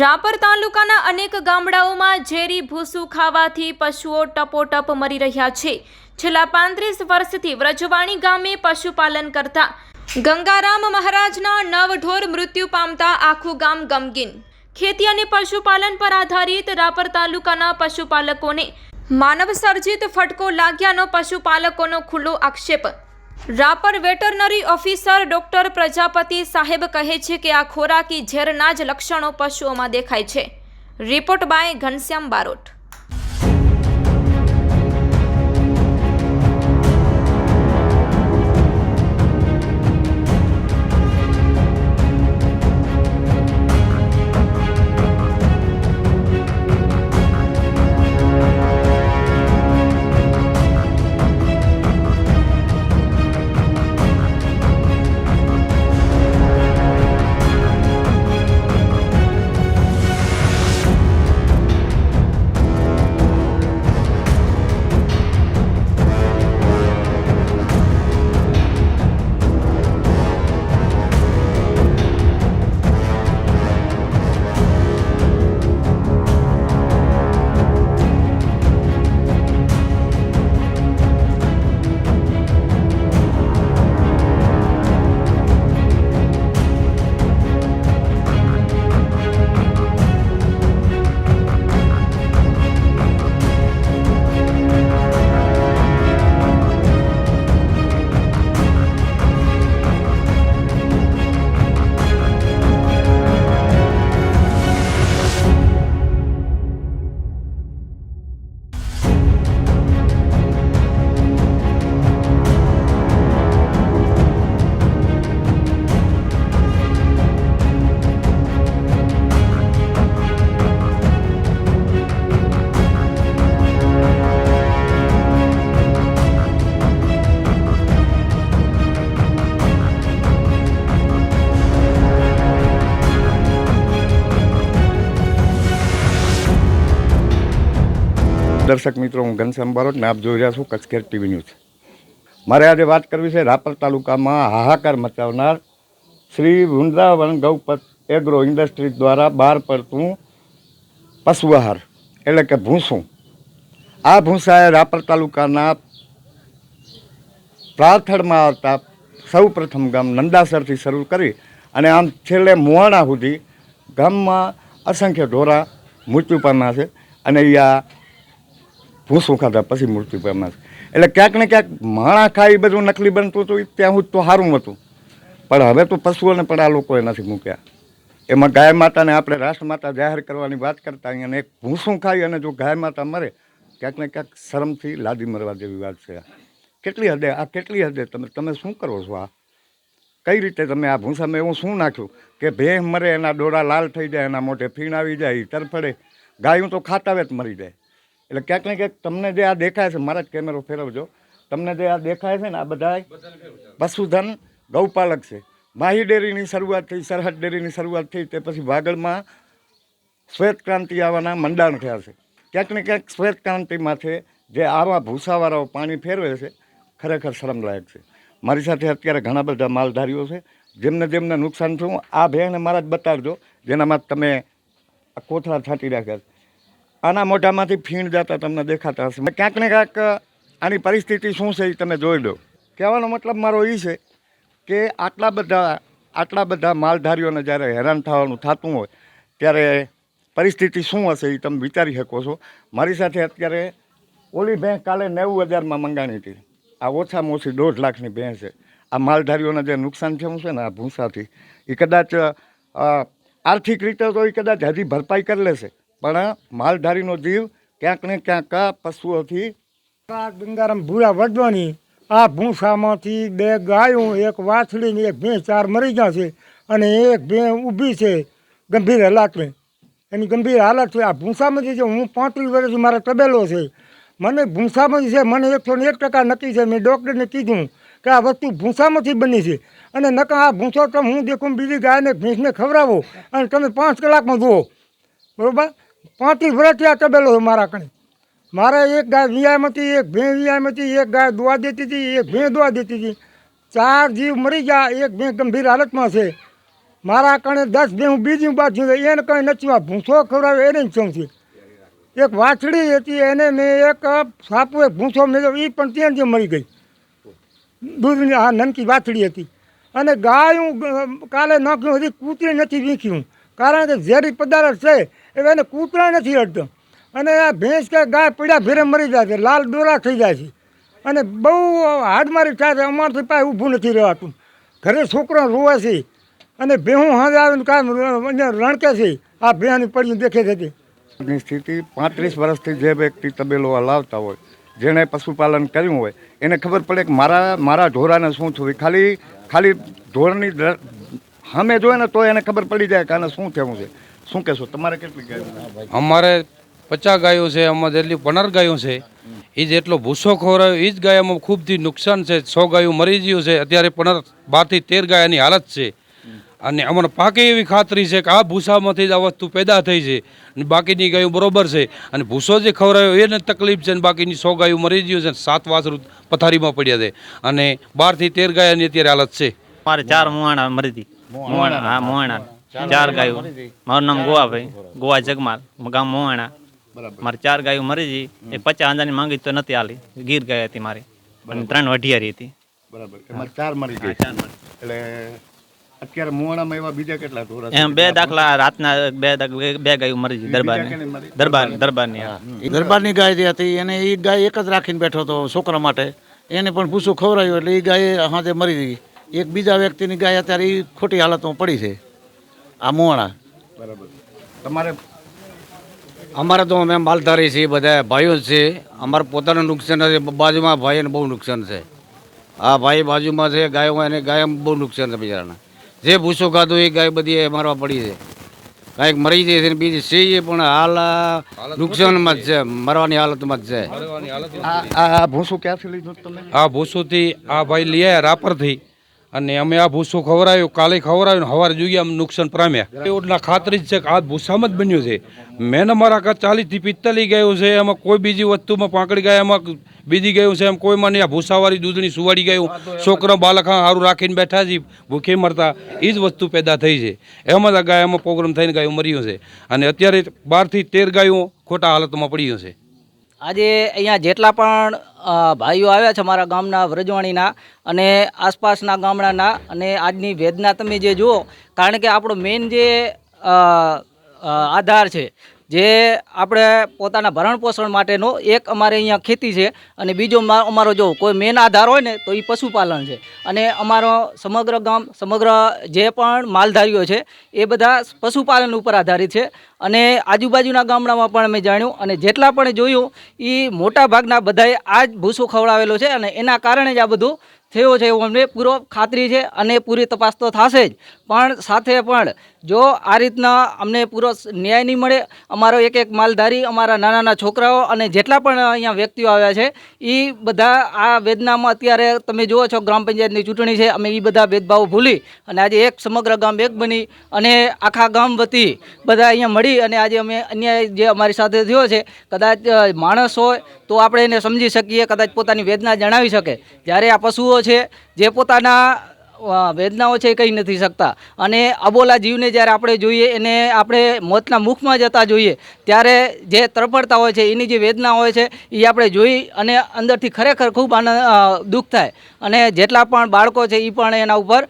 રાપર તાલુકાના અનેક ગામડાઓમાં ઝેરી ભૂસું ખાવાથી પશુઓ ટપોટપ મરી રહ્યા છે. છેલ્લા પાંત્રીસ વર્ષથી વ્રજવાણી ગામે પશુપાલન કરતા ગંગારામ મહારાજના નવ ઢોર મૃત્યુ પામતા આખું ગામ ગમગીન. ખેતી અને પશુપાલન પર આધારિત રાપર તાલુકાના પશુપાલકોને માનવ સર્જિત ફટકો લાગ્યાનો પશુપાલકોનો ખુલ્લો આક્ષેપ Rapar veterinary officer doctor Prajapati સાહેબ કહે છે કે આ ખોરાકી ઝેરના જ લક્ષણો પશુઓમાં દેખાય છે. Report by Ghanshyam Barot. દર્શક મિત્રો, હું ઘનશ્યામ બારોટ ને આપ જોઈ રહ્યા છો કચકેર ટીવી ન્યૂઝ. મારે આજે વાત કરવી છે રાપર તાલુકામાં હાહાકાર મચાવનાર શ્રી વૃંદાવન ગૌપત એગ્રો ઇન્ડસ્ટ્રીઝ દ્વારા બહાર પડતું પશુ આહાર એટલે કે ભૂંસું. આ ભૂસાએ રાપર તાલુકાના પ્રાથડમાં આવતા સૌ પ્રથમ ગામ નંદાસરથી શરૂ કરી અને આમ છેલ્લે મુવાણા સુધી ગામમાં અસંખ્ય ઢોરા મૃત્યુ પામ્યા છે. અને આ ભૂસું ખાધા પછી મૃત્યુ પામ્યા એટલે ક્યાંક ને ક્યાંક માણા ખાઈ બધું નકલી બનતું હતું ત્યાં હું તો સારું હતું. પણ હવે તો પશુઓને પણ આ લોકોએ નથી મૂક્યા. એમાં ગાય માતાને આપણે રાષ્ટ્રમાતા જાહેર કરવાની વાત કરતા અહીંયા એક ભૂસું ખાઈ અને જો ગાય માતા મરે, ક્યાંક ને ક્યાંક શરમથી લાદી મરવા જેવી વાત છે કેટલી હદે, આ કેટલી હદે તમે તમે શું કરો છો આ? કઈ રીતે તમે આ ભૂસામાં એવું શું નાખ્યું? કે ભેહ મરે, એના ડોળા લાલ થઈ જાય, એના મોઢે ફીણ આવી જાય તરફડે. ગાયું તો ખાતા જ મરી જાય. એટલે ક્યાંક ને ક્યાંક તમને જે આ દેખાય છે, મારા જ કેમેરો ફેરવજો. તમને જે આ દેખાય છે ને, આ બધા પશુધન ગૌપાલક છે. માહી ડેરીની શરૂઆત થઈ, સરહદ ડેરીની શરૂઆત થઈ, તે પછી વાગડમાં શ્વેત ક્રાંતિ આવવાના મંડાણ થયા છે. ક્યાંક ને ક્યાંક શ્વેત ક્રાંતિમાં છે જે આવા ભૂસાવાળાઓ પાણી ફેરવે છે, ખરેખર શરમલાયક છે. મારી સાથે અત્યારે ઘણા બધા માલધારીઓ છે. જેમને જેમને નુકસાન થયું, આ ભેણને મારા જ બતાડજો, જેનામાં તમે કોથળા છાંટી રાખ્યા છે. આના મોઢામાંથી ફીણ જતા તમને દેખાતા હશે. ક્યાંક ને ક્યાંક આની પરિસ્થિતિ શું છે એ તમે જોઈ લો. કહેવાનો મતલબ મારો એ છે કે આટલા બધા આટલા બધા માલધારીઓને જ્યારે હેરાન થવાનું થતું હોય, ત્યારે પરિસ્થિતિ શું હશે એ તમે વિચારી શકો છો. મારી સાથે અત્યારે ઓલી ભેંસ કાલે નેવું હજારમાં મંગાણી હતી. આ ઓછામાં ઓછી દોઢ લાખની ભેંસ છે. આ માલધારીઓને જે નુકસાન થયું છે ને આ ભૂંસાથી, એ કદાચ આર્થિક રીતે તો એ કદાચ હજી ભરપાઈ કરી લેશે. પણ માલધારીનો જીવ ક્યાંક ને ક્યાંક પશુઓથી આ ગંગારામ ભૂરા વડવાની, આ ભૂસામાંથી બે ગાયો, એક વાછડી ને એક ભેંસ, ચાર મરી ગયા છે અને એક ભેં ઊભી છે ગંભીર હાલાતમાં. એની ગંભીર હાલત છે. આ ભૂસામાંથી છે હું પાંત્રીસ વર્ષથી મારા તબેલો છે. મને ભૂસામાંથી છે, મને એકસો ને એક ટકા નક્કી છે. મેં ડૉક્ટરને કીધું કે આ વસ્તુ ભૂસામાંથી બની છે. અને નકા આ ભૂસો તમે હું દેખું બીજી ગાયને ભેંસને ખવડાવો અને તમે પાંચ કલાકમાં જુઓ. બરોબર? પાંત્રીસ વર્ષથી આ તબેલો છે મારા કણે. મારે એક ગાય વિયામાં હતી, એક ભેં વિયામાં હતી, એક ગાય દોવા દેતી હતી, એક ભેં દોવા દેતી હતી. ચાર જીવ મરી ગયા, એક ભેં ગંભીર હાલતમાં છે. મારા કણે દસ ભેં હું બીજી બાજુ એને કંઈ નથી ભૂસો ખવડાવ્યો, એને છે એક વાછડી હતી, એને મેં એક સાપુએ ભૂસો મેળવ્યો એ પણ ત્યાં જ મરી ગઈ. દૂધની આ નનકી વાછડી હતી. અને ગાયું હું કાલે નાખ્યું, હજી કૂતરી નથી વીખ્યું. કારણ કે ઝેરી પદાર્થ છે એ એને કૂતરા નથી અડતો અને આ ભેંસ કે ગાય પીડા ભેરે મરી જાય છે, લાલ દોરા થઈ જાય છે. અને બહુ હાડમારી થાય છે, અમારથી પાસે ઊભું નથી રહેવાતું. ઘરે છોકરો રોવે છે અને ભેહું હાજર આવીને કામ રણકે છે, આ ભેહાની પડી દેખે છે ની સ્થિતિ પાંત્રીસ વર્ષથી જે વ્યક્તિ તબેલો હલાવતા હોય, જેણે પશુપાલન કર્યું હોય, એને ખબર પડે કે મારા મારા ઢોરાને શું થયું? ખાલી ખાલી ઢોરની સામે જોયે ને તો એને ખબર પડી જાય કે આને શું થયું છે. શું કહેશો? તમારે કેટલી ગાયો અમારે પચાસ ગાયો છે અમારે જેટલી પંદર ગાયો છે એ જેટલો ભૂસો ખવડાવ્યો એ જ ગાયામાં ખૂબથી નુકસાન છે. સો ગાયો મરી ગયું છે અત્યારે પંદર બારથી તેર ગાયાની હાલત છે. અને અમને પાકે એવી ખાતરી છે કે આ ભૂસામાંથી જ આ વસ્તુ પેદા થઈ છે અને બાકીની ગાયો બરોબર છે. અને ભૂસો જે ખવરાયો એને તકલીફ છે અને બાકીની સો ગાયો મરી ગયું છે સાત વાસરું પથારીમાં પડ્યા છે. અને બારથી તેર ગાયાની અત્યારે હાલત છે. મારે ચાર મુવાણા મરી હતી. મુવાણા હા મુવાણા. ચાર ગાયો મારું નામ ગોવાભાઈ ગોવા જગમાલ ગામ મોહાણા. મારે ચાર ગાયો મરી ગઈ. એ પચાસ હજારની માંગી તો નથી આલી. ગીર ગાય હતી મારી. અને ત્રણ વઢિયારી હતી. બરાબર. ચાર મરી ગઈ. એટલે અત્યારે મોણામાં એવા બીજા કેટલા ઢોરા એમ બે દાખલા રાતના બે બે ગાયો મરી ગઈ. દરબારની. દરબાર દરબારની. હા. એ દરબારની ગાય જે હતી એને એ ગાય એક જ રાખીને બેઠો હતો છોકરા માટે. એને પણ ભૂસું ખવરાયું એટલે એ ગાય હાજે મરી ગઈ. એક બીજા વ્યક્તિની ગાય અત્યારે એ ખોટી હાલતમાં પડી છે. આ બરાબર. તમારે અમારે તો અમે માલધારી છીએ બધા ભાઈઓ જ છે અમારે પોતાનું નુકસાન છે બાજુમાં ભાઈને બહુ નુકસાન છે. આ ભાઈ બાજુમાં છે ગાયો એને ગાય બહુ નુકસાન છે બિચારાના. જે ભૂસો ખાધું એ ગાય બધી એ મારવા પડી છે. કાંઈક મરી જાય છે ને બીજી છે એ પણ હાલ આ નુકસાનમાં જ છે. મરવાની હાલતમાં જ છે. આ ભૂસું ક્યાંથી લીધું તમે? આ ભૂસુંથી આ ભાઈ લઈ આવ્યા રાપરથી. અને અમે આ ભૂસો ખવરાયો કાલે ખવરાયો ને સવારે જોઈએ આમ નુકસાન પામ્યા. એટલા ખાતરી જ છે કે આ ભૂસામાં જ બન્યું છે. મેં મારા કા ચાલીસથી પિત્તલી ગયું છે, એમાં કોઈ બીજી વસ્તુમાં પાંકડી ગયા, એમાં બીજી ગયું છે, એમ કોઈમાં નહીં આ ભૂસાવાળી દૂધની સુવાડી ગયું, છોકરા બાલકા સારું રાખીને બેઠા છે, ભૂખે મરતા એ જ વસ્તુ પેદા થઈ છે. એમાં જ આ ગાયમાં પ્રોગ્રામ થઈને ગાયું મર્યું છે. અને અત્યારે બારથી તેર ગાયો ખોટા હાલતમાં પડ્યું છે. આજે અહીંયા જેટલા પણ ભાઈઓ આવ્યા છે મારા ગામના વ્રજવાણીના અને આસપાસના ગામડાના અને આજની વેદના તમે જે જુઓ, કારણ કે આપણો મેઇન જે આધાર છે જે આપણે પોતાના ભરણ પોષણ માટેનો એક અમારે અહીંયા ખેતી છે અને બીજો અમારો જો કોઈ મેન આધાર હોય ને તો એ પશુપાલન છે. અને અમારો સમગ્ર ગામ, સમગ્ર જે પણ માલધારીઓ છે, એ બધા પશુપાલન ઉપર આધારિત છે. અને આજુબાજુના ગામડામાં પણ અમે જાણ્યું અને જેટલા પણ જોયું એ મોટા ભાગના બધાએ આ જ ભૂસો ખવડાવેલો છે અને એના કારણે જ આ બધું થયો છે એવું અમને પૂરો ખાતરી છે અને પૂરી તપાસ તો થશે જ. પણ સાથે પણ જો આ રીતના અમને પૂરો ન્યાય નહીં મળે, અમારો એક એક માલધારી, અમારા નાના નાના છોકરાઓ અને જેટલા પણ અહીંયા વ્યક્તિઓ આવ્યા છે એ બધા આ વેદનામાં અત્યારે તમે જુઓ છો, ગ્રામ પંચાયતની ચૂંટણી છે, અમે એ બધા ભેદભાવ ભૂલી અને આજે એક સમગ્ર ગામ એક બની અને આખા ગામ વતી બધા અહીંયા મળી અને આજે અમે અન્યાય જે અમારી સાથે થયો છે, કદાચ માણસ હોય તો આપણે એને સમજી શકીએ, કદાચ પોતાની વેદના જણાવી શકે. જ્યારે આ પશુઓ છે, જે પોતાના વેદનાઓ છે એ કહી નથી શકતા. અને અબોલા જીવને જ્યારે આપણે જોઈએ, એને આપણે મોતના મુખમાં જતા જોઈએ, ત્યારે જે તરફડતા હોય છે, એની જે વેદના હોય છે, એ આપણે જોઈ અને અંદરથી ખરેખર ખૂબ આનંદ દુઃખ થાય. અને જેટલા પણ બાળકો છે એ પણ એના ઉપર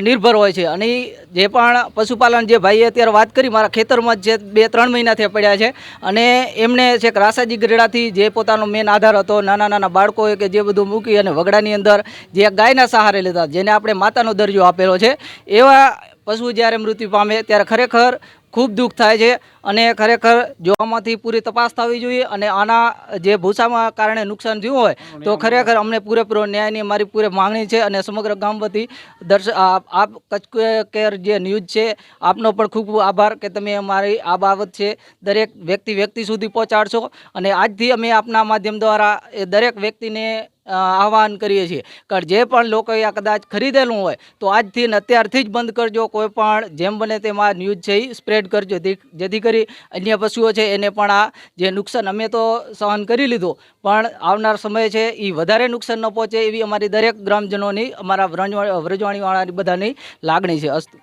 નિર્ભર હોય છે. અને જે પણ પશુપાલન જે ભાઈએ અત્યારે વાત કરી, મારા ખેતરમાં જ બે, ત્રણ મહિનાથી પડ્યા છે, અને એમણે છેક રાસાજી ગઢડાથી જે પોતાનો મેન આધાર હતો, નાના નાના બાળકોએ કે જે બધું મૂકી અને વગડાની અંદર જે ગાયના સહારે લીધા જેને આપણે માતાનો દરજ્જો આપેલો છે. એવા પશુ જ્યારે મૃત્યુ પામે ત્યારે ખરેખર ખૂબ દુઃખ થાય છે અને ખરેખર જો આમાંથી પૂરી તપાસ થવી જોઈએ અને આના જે ભૂસામાં કારણે નુકસાન થયું હોય તો ખરેખર અમને પૂરેપૂરો ન્યાયની મારી પૂરે માંગણી છે અને સમગ્ર ગામ વતી દર્શ આપ કચ્છ કેર જે ન્યૂઝ છે, આપનો પણ ખૂબ આભાર કે તમે અમારી આ બાબત છે દરેક વ્યક્તિ વ્યક્તિ સુધી પહોંચાડશો. અને આજથી અમે આપના માધ્યમ દ્વારા એ દરેક વ્યક્તિને આહવાન કરીએ છીએ. કારણ જે પણ લોકોએ આ કદાચ ખરીદેલું હોય, તો આજથી ને અત્યારથી જ બંધ કરજો. કોઈ પણ જેમ બને તેમ આ ન્યૂઝ છે એ સ્પ્રેડ કરજો. જેથી કરી અન્ય પશુઓ છે એને પણ આ જે નુકસાન અમે તો સહન કરી લીધું, પણ આવનાર સમય છે એ વધારે નુકસાન ન પહોંચે એવી અમારી દરેક ગ્રામજનોની, અમારા વ્રજવા- વ્રજવાણીવાળાની બધાની લાગણી છે અસ્તુ.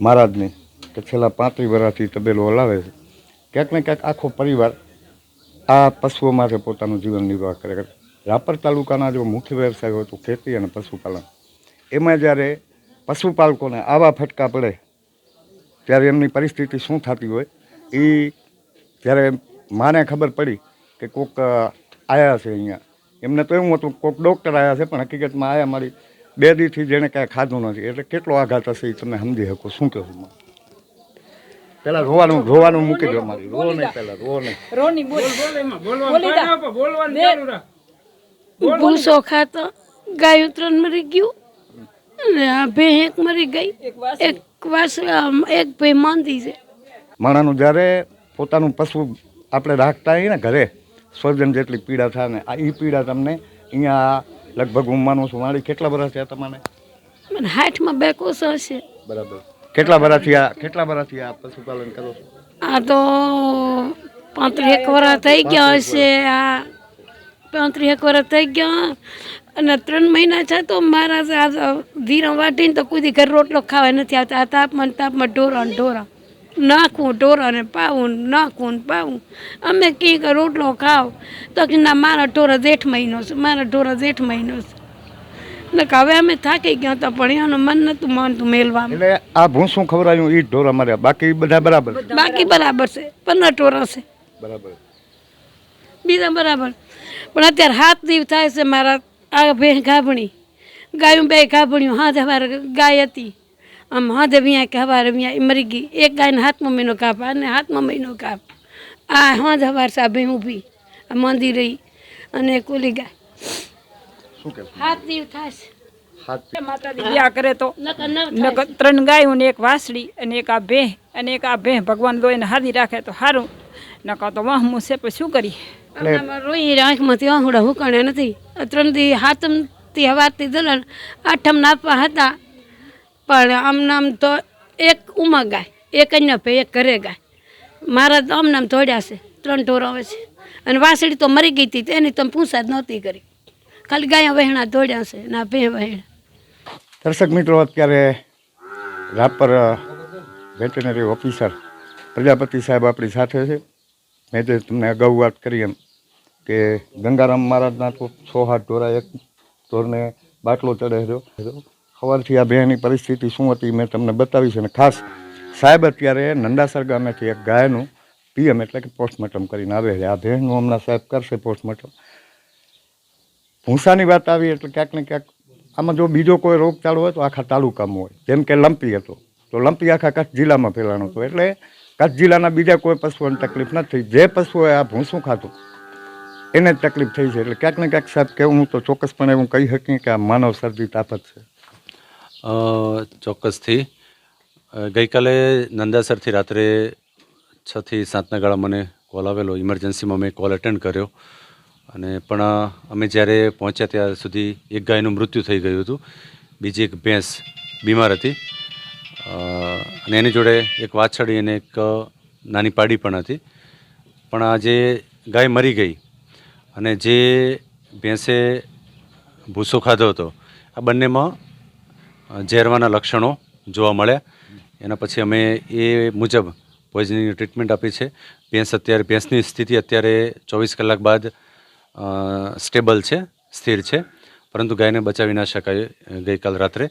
મહારાજની, કે છેલ્લા પાંત્રીસ વર્ષથી તબેલો હલાવે છે. ક્યાંક ને ક્યાંક આખો પરિવાર આ પશુઓ માટે પોતાનું જીવન નિર્વાહ કરે છે. રાપર તાલુકાના જો મુખ્ય વ્યવસાય હોય તો ખેતી અને પશુપાલન. એમાં જ્યારે પશુપાલકોને આવા ફટકા પડે ત્યારે એમની પરિસ્થિતિ શું થતી હોય એ જ્યારે માને ખબર પડી કે કોક આવ્યા છે અહીંયા. એમને તો એવું હતું કોક ડૉક્ટર આવ્યા છે પણ હકીકતમાં આવ્યા મારી બે દીથી જેણે કાંઈ ખાધું નથી. એટલે કેટલો આઘાત હશે એ તમે સમજી શકો. શું કહેવું મારે? પહેલાં રોવાનું રોવાનું મૂકી દો મારી. રો નહીં પેલા રો નહીં. ભૂસો ખાતો ગાયું ત્રણ મરી ગયું અને આ ભેં એક મરી ગઈ. એક વાસ. એક ભેં માંદી છે. માણાનું જ્યારે પોતાનું પશુ આપણે રાખતા હોઈએ ને ઘરે સ્વજન જેટલી પીડા થાય ને આ એ પીડા તમને અહીંયા લગભગ હું માનું છું મારી કેટલા વર્ષ થયા તમારે? મને હાથમાં બે કોસો હશે. બરાબર. કેટલા વર્ષથી આ કેટલા વર્ષથી આ પશુપાલન કરો છો? આ તો પાંત્રીસ એક વર્ષ થઈ ગયા હશે આ પાંત્રીસ એક વર્ષ થઈ ગયા અને ત્રણ મહિના છે તો મારા ધીરા વાટીને તો કોઈ ઘર રોટલો ખાવા નથી આવતા. આ તાપમાન તાપમાં ઢોરા ઢોરા. નાખવું ઢોરાને પાવું નાખવું ને પાવું અમે કંઈક રોટલો ખાવ તો કે ના મારા ઢોરા જેઠ મહિનો છે મારા ઢોરા જેઠ મહિનો છે. એટલે કે હવે અમે થાકી ગયા હતા પણ એનું મન નતું માનતું મેલવા. એટલે આ ભૂસું ખવડાયું એ ઢોરા મારે. બાકી બધા બરાબર છે? બાકી બરાબર છે. પંદર ઢોરા છે. બરાબર. બીજા બરાબર. પણ અત્યારે હાથ દીવ થાય છે મારા આ બે ગાભણી. ગાયું બે ગાભણ્યું હાથ હવારે ગાય હતી. આમ હાથે વિયા કે હવારે વિયા મરી ગઈ. એક ગાયને હાથમાં મહિનો કાપ અને હાથમાં મહિનો કાપ. આ હાથ હવાર સા બે ઊભી. આ માંદી રહી. અને કુલી ગાય. હાથ દીવ થાય છે. હાથ માતાજી કરે તો. ત્રણ ગાયું ને એક વાસળી અને એક આ ભેહ અને એક આ ભેહ ભગવાન દોઈને હારી રાખે તો સારું નકા તો વાહમું છે પછી શું કરીએ? હમણાં રોઈ આંખમાંથી આંહુડા હુકાણ્યા નથી. ત્રણ દી હાથમથી હવાથી દલન આઠમ નાપવા હતા. પણ આમ નામ તો એક ઉમા ગાય એક અન્ય ભાઈ એક ઘરે ગાય. મારા તો આમ નામ ધોડ્યા છે ત્રણ ઢોર આવે છે. અને વાસળી તો મરી ગઈ હતી એની તમે પૂછા જ નહોતી કરી. ખાલી ગાયા વહેણા ધોડ્યા છે ના ભે વહેણા. દર્શક મિત્રો અત્યારે રાપર વેટરનરી ઓફિસર પ્રજાપતિ સાહેબ આપણી સાથે છે. મેં જે તમને અગાઉ વાત કરી એમ કે ગંગારામ મહારાજના તો છ હાથ ઢોરા એક ઢોરને બાટલો ચડે હતો સવારથી આ બેની પરિસ્થિતિ શું હતી મેં તમને બતાવી છે અને ખાસ સાહેબ અત્યારે નંદાસર ગામેથી એક ગાયનું પીએમ એટલે કે પોસ્ટમોર્ટમ કરીને આવે છે. આ બહેનનું હમણાં સાહેબ કરશે પોસ્ટમોર્ટમ. ભૂંસાની વાત આવી એટલે ક્યાંક ને ક્યાંક આમાં જો બીજો કોઈ રોગચાળો હોય તો આખા તાલુકામાં હોય. જેમ કે લંપી હતો. તો લંપી આખા કચ્છ જિલ્લામાં ફેલાણો હતો. એટલે કચ્છ જિલ્લાના બીજા કોઈ પશુઓને તકલીફ નથી. જે પશુઓએ આ ભૂંસું ખાતું એને જ તકલીફ થઈ છે. એટલે ક્યાંક ને ક્યાંક સાહેબ કહેવું હું તો ચોક્કસપણે એવું કહી શકીએ કે આ માનવ સર્જિત આફત છે. ચોક્કસથી. ગઈકાલે નંદાસરથી રાત્રે છથી સાતના ગાળા મને કોલ આવેલો. ઇમરજન્સીમાં મેં કોલ અટેન્ડ કર્યો. અને પણ અમે જ્યારે પહોંચ્યા ત્યાં સુધી એક ગાયનું મૃત્યુ થઈ ગયું હતું. બીજી એક ભેંસ બીમાર હતી. અને એની જોડે એક વાછડી અને એક નાની પાડી પણ હતી. પણ આ જે ગાય મરી ગઈ અને જે ભેંસે ભૂસો ખાધો હતો, આ બંનેમાં ઝેરવાના લક્ષણો જોવા મળ્યા. એના પછી અમે એ મુજબ પોઈઝનિંગની ટ્રીટમેન્ટ આપી છે. ભેંસ અત્યારે, ભેંસની સ્થિતિ અત્યારે ચોવીસ કલાક બાદ સ્ટેબલ છે, સ્થિર છે. પરંતુ ગાયને બચાવી ના શકાય ગઈકાલ રાત્રે.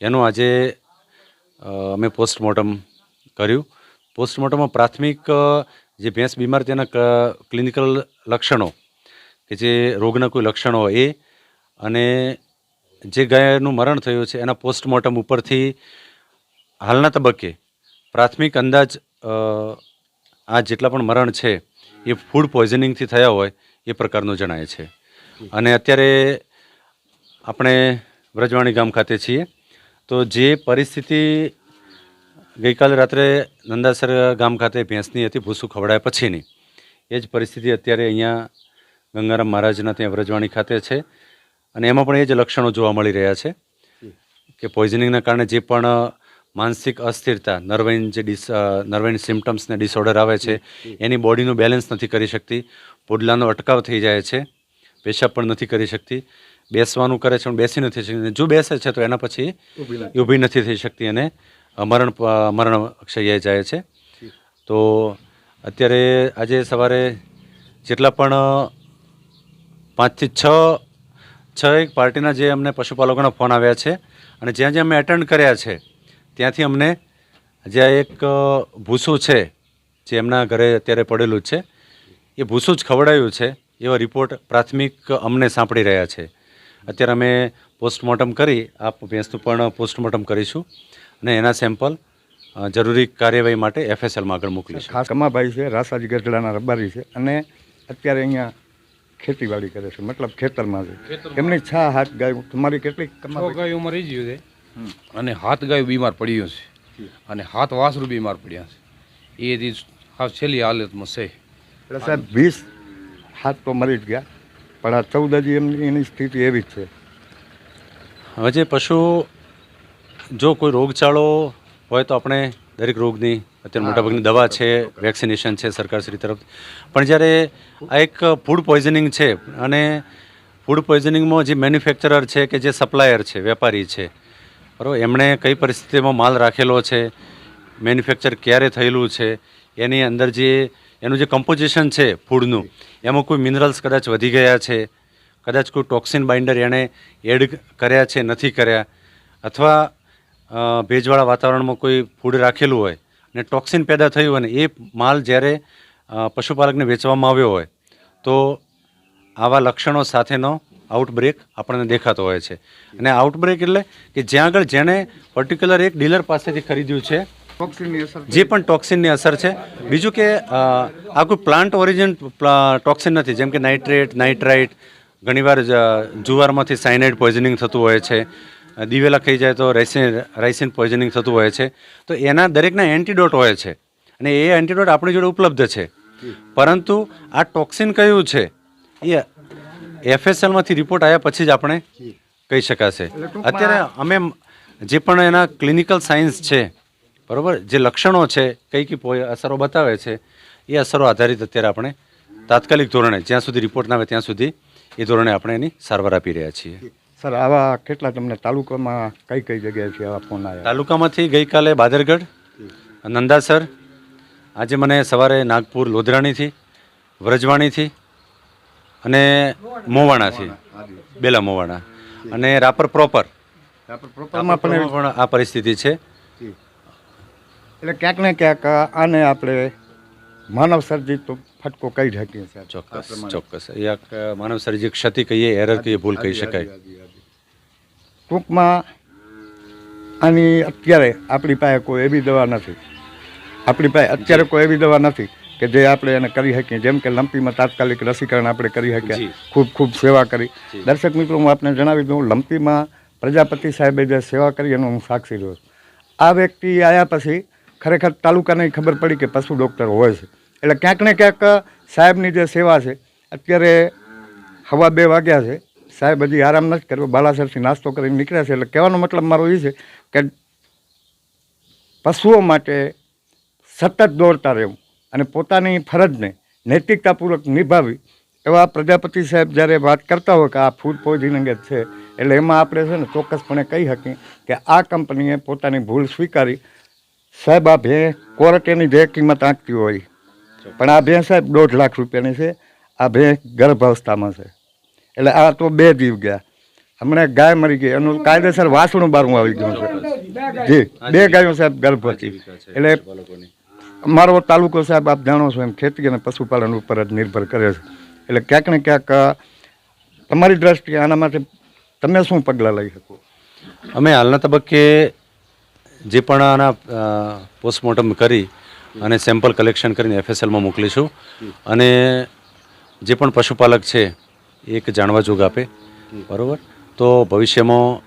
એનું આજે અમે પોસ્ટમોર્ટમ કર્યું. પોસ્ટમોર્ટમમાં પ્રાથમિક જે ભેંસ બીમાર તેના ક્લિનિકલ લક્ષણો કે જે રોગના કોઈ લક્ષણો એ. અને જે ગાયનું મરણ થયું છે, એના પોસ્ટમોર્ટમ ઉપરથી હાલના તબક્કે પ્રાથમિક અંદાજ આ જેટલા પણ મરણ છે, એ ફૂડ પોઈઝનિંગથી થયા હોય એ પ્રકારનું જણાય છે. અને અત્યારે આપણે વ્રજવાણી ગામ ખાતે છીએ. તો જે પરિસ્થિતિ ગઈકાલે રાત્રે નંદાસર ગામ ખાતે ભેંસની હતી, ભૂસું ખવડાયા પછીની, એ જ પરિસ્થિતિ અત્યારે અહીંયા ગંગારામ મહારાજના ત્યાં વ્રજવાણી ખાતે છે. અને એમાં પણ એ જ લક્ષણો જોવા મળી રહ્યા છે કે પોઈઝનિંગના કારણે જે પણ માનસિક અસ્થિરતા નર્વાઇન જે ડિસ નર્વાઇન સિમ્ટમ્સને ડિસઓર્ડર આવે છે એની બોડીનું બેલેન્સ નથી કરી શકતી પોડલાનો અટકાવ થઈ જાય છે પેશાબ પણ નથી કરી શકતી બેસવાનું કરે છે પણ બેસી નથી શકતી. જો બેસે છે તો એના પછી ઊભી નથી થઈ શકતી અને મરણ મરણ અક્ષયે જાય છે. તો અત્યારે આજે સવારે જેટલા પણ પાંચથી છ છ એક પાર્ટીના જે અમને પશુપાલકોના ફોન આવ્યા છે અને જ્યાં જ્યાં અમે એટેન્ડ કર્યા છે, ત્યાંથી અમને જે એક ભૂસું છે, જે એમના ઘરે અત્યારે પડેલું છે, એ ભૂસું જ ખવડાયું છે, એવા રિપોર્ટ પ્રાથમિક અમને સાંપડી રહ્યા છે. અત્યારે અમે પોસ્ટમોર્ટમ કરી આ ભેંસનું પણ પોસ્ટમોર્ટમ કરીશું અને એના સેમ્પલ જરૂરી કાર્યવાહી માટે એફએસએલમાં આગળ મોકલીશું. ખાસ કમાભાઈ છે, રાસાજી ગઢડાના રબારી છે અને અત્યારે અહીંયા ખેતીવાડી કરે છે મતલબ ખેતરમાં છે એમની છ હાથ ગાય તમારી કેટલી ગાયો મરી ગયું છે અને હાથ ગાયો બીમાર પડ્યું છે અને હાથ વાસરું બીમાર પડ્યા છે એ રીત હા છેલ્લી હાલતમાં છે. એટલે સાહેબ વીસ હાથ તો મરી જ ગયા પણ આ ચૌદ હજી એમની એની સ્થિતિ એવી જ છે. હવે જે પશુ જો કોઈ રોગચાળો હોય તો આપણે દરેક રોગની અત્યારે મોટાભાગની દવા છે વેક્સિનેશન છે સરકારશ્રી તરફ. પણ જ્યારે આ એક ફૂડ પોઈઝનિંગ છે અને ફૂડ પોઈઝનિંગમાં જે મેન્યુફેક્ચરર છે કે જે સપ્લાયર છે વેપારી છે બરાબર એમણે કઈ પરિસ્થિતિમાં માલ રાખેલો છે મેન્યુફેક્ચર ક્યારે થયેલું છે એની અંદર જે એનું જે કમ્પોઝિશન છે ફૂડનું એમાં કોઈ મિનરલ્સ કદાચ વધી ગયા છે કદાચ કોઈ ટોક્સિન બાઇન્ડર એણે એડ કર્યા છે નથી કર્યા અથવા ભેજવાળા વાતાવરણમાં કોઈ ફૂડ રાખેલું હોય અને ટોક્સિન પેદા થયું હોય ને એ માલ જ્યારે પશુપાલકને વેચવામાં આવ્યો હોય તો આવા લક્ષણો સાથેનો આઉટબ્રેક આપણને દેખાતો હોય છે. અને આઉટબ્રેક એટલે કે જ્યાં આગળ જેણે પર્ટિક્યુલર એક ડીલર પાસેથી ખરીદ્યું છે જે પણ ટોક્સિનની અસર છે. બીજું કે આ કોઈ પ્લાન્ટ ઓરિજિન ટોક્સિન નથી. જેમ કે નાઇટ્રેટ નાઇટ્રાઇટ ઘણીવાર જુવારમાંથી સાયનાઇડ પોઈઝનિંગ થતું હોય છે. દિવેલા ખાઈ જાય તો રાઇસિન રાઇસિન પોઈઝનિંગ થતું હોય છે. તો એના દરેકના એન્ટીડોટ હોય છે. અને એ એન્ટીડોટ આપણી જોડે ઉપલબ્ધ છે. પરંતુ આ ટોક્સિન કયું છે, એ એફએસએલમાંથી રિપોર્ટ આવ્યા પછી જ આપણે કહી શકાશે. અત્યારે અમે જે પણ એના ક્લિનિકલ સાયન્સ છે, બરાબર, જે લક્ષણો છે, કઈ કઈ અસરો બતાવે છે, એ અસરો આધારિત અત્યારે આપણે તાત્કાલિક ધોરણે, જ્યાં સુધી રિપોર્ટ ના આવે ત્યાં સુધી એ ધોરણે આપણે એની સારવાર આપી રહ્યા છીએ. સર આવા કેટલા તમને તાલુકામાં કઈ કઈ જગ્યાએથી આવા ફોન આવ્યા? તાલુકામાંથી ગઈકાલે બાદરગઢ નંદાસર આજે મને સવારે નાગપુર લોધરાણીથી વ્રજવાણીથી અને મોવાણાથી બેલા મોવાણા અને રાપર પ્રોપર. પ્રોપરમાં પણ આ પરિસ્થિતિ છે. એટલે ક્યાંક ને ક્યાંક આને આપણે માનવ સર્જિત તો ફટકો કહી શકીએ ચોક્કસ ચોક્કસ. એક માનવ સર્જિત ક્ષતિ કહીએ એરર કહીએ ભૂલ કહી શકાય. ટૂંકમાં આની અત્યારે આપણી પાસે કોઈ એવી દવા નથી. આપણી પાસે અત્યારે કોઈ એવી દવા નથી કે જે આપણે એને કરી શકીએ. જેમ કે લંપીમાં તાત્કાલિક રસીકરણ આપણે કરી શક્યા ખૂબ ખૂબ સેવા કરી. દર્શક મિત્રો હું આપને જણાવી દઉં લંપીમાં પ્રજાપતિ સાહેબે જે સેવા કરી એનો હું સાક્ષી રહ્યો આ વ્યક્તિ આવ્યા પછી ખરેખર તાલુકાને ખબર પડી કે પશુ ડૉક્ટર હોય છે. એટલે ક્યાંક ને ક્યાંક સાહેબની જે સેવા છે અત્યારે હવા બે વાગ્યા છે. સાહેબ, હજી આરામ નથી કર્યો. બાલાસરથી નાસ્તો કરીને નીકળ્યા છે. એટલે કહેવાનો મતલબ મારો એ છે કે પશુઓ માટે સતત દોડતા રહેવું અને પોતાની ફરજને નૈતિકતાપૂર્વક નિભાવી એવા પ્રજાપતિ સાહેબ જ્યારે વાત કરતા હોય કે આ ફૂડ પોઈઝન અંગે છે, એટલે એમાં આપણે છે ને ચોક્કસપણે કહી શકીએ કે આ કંપનીએ પોતાની ભૂલ સ્વીકારી. સાહેબ, આ ભેં કોર્ટ એની જે કિંમત આંકતી હોય. પણ આ ભેં સાહેબ દોઢ લાખ રૂપિયાની છે. આ ભેં ગર્ભાવસ્થામાં છે. એટલે આ તો બે જીવ ગયા. હમણાં ગાય મરી ગઈ. એનું કાયદેસર વાસણું બારું આવી ગયું છે. જી બે ગાયો સાહેબ ગર્ભ હતી એટલે અમારો તાલુકો સાહેબ આપ જાણો છો એમ ખેતી અને પશુપાલન ઉપર જ નિર્ભર કરે છે. એટલે ક્યાંક ને ક્યાંક તમારી દ્રષ્ટિએ આના માટે તમે શું પગલાં લઈ શકો? અમે હાલના તબક્કે જે પણ આના પોસ્ટમોર્ટમ કરી અને સેમ્પલ કલેક્શન કરીને એફએસએલમાં મોકલીશું. અને જે પણ પશુપાલક છે એક જાણવા જોગ આપે. બરાબર? તો ભવિષ્યમાં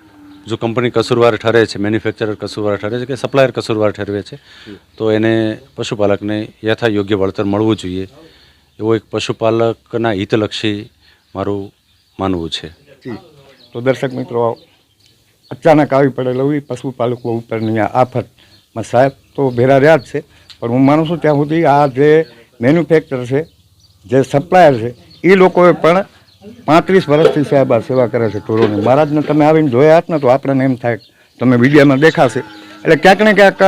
જો કંપની કસૂરવાર ઠરે છે, મેન્યુફેક્ચરર કસૂરવાર ઠરે છે કે સપ્લાયર કસૂરવાર ઠરવે છે, તો એને પશુપાલકને યથા યોગ્ય વળતર મળવું જોઈએ. એવો એક પશુપાલકના હિતલક્ષી મારું માનવું છે. તો દર્શક મિત્રો, અચાનક આવી પડેલો એ પશુપાલકો ઉપરની આફતમાં સાહેબ તો ભેરા રહ્યા જ છે, પણ હું માનું છું ત્યાં સુધી આ જે મેન્યુફેક્ચર છે, જે સપ્લાયર છે, એ લોકોએ પણ પાંત્રીસ વર્ષથી સાહેબ આ સેવા કરે છે ઢોરોની. મહારાજને તમે આવીને જોયા ને તો આપણને એમ થાય તમે વિડીયામાં દેખાશે. એટલે ક્યાંક ને ક્યાંક,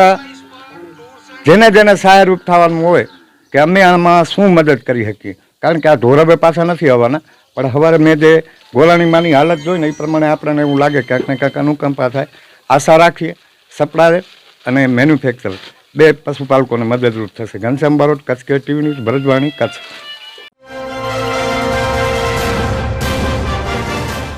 જેને જેને સહાયરૂપ થવાનું હોય કે અમે આમાં શું મદદ કરી શકીએ. કારણ કે આ ઢોરબે પાછા નથી આવવાના. પણ સવારે મેં જે ગોલાણીમાંની હાલત જોઈને એ પ્રમાણે આપણને એવું લાગે ક્યાંક ને ક્યાંક અનુકંપા થાય. આશા રાખીએ, સપડાવે અને મેન્યુફેક્ચર બે પશુપાલકોને મદદરૂપ થશે. ઘનશ્યામ બારોટ, કચ્છ કે ટીવી ન્યૂઝ ભરજવાણી કચ્છ.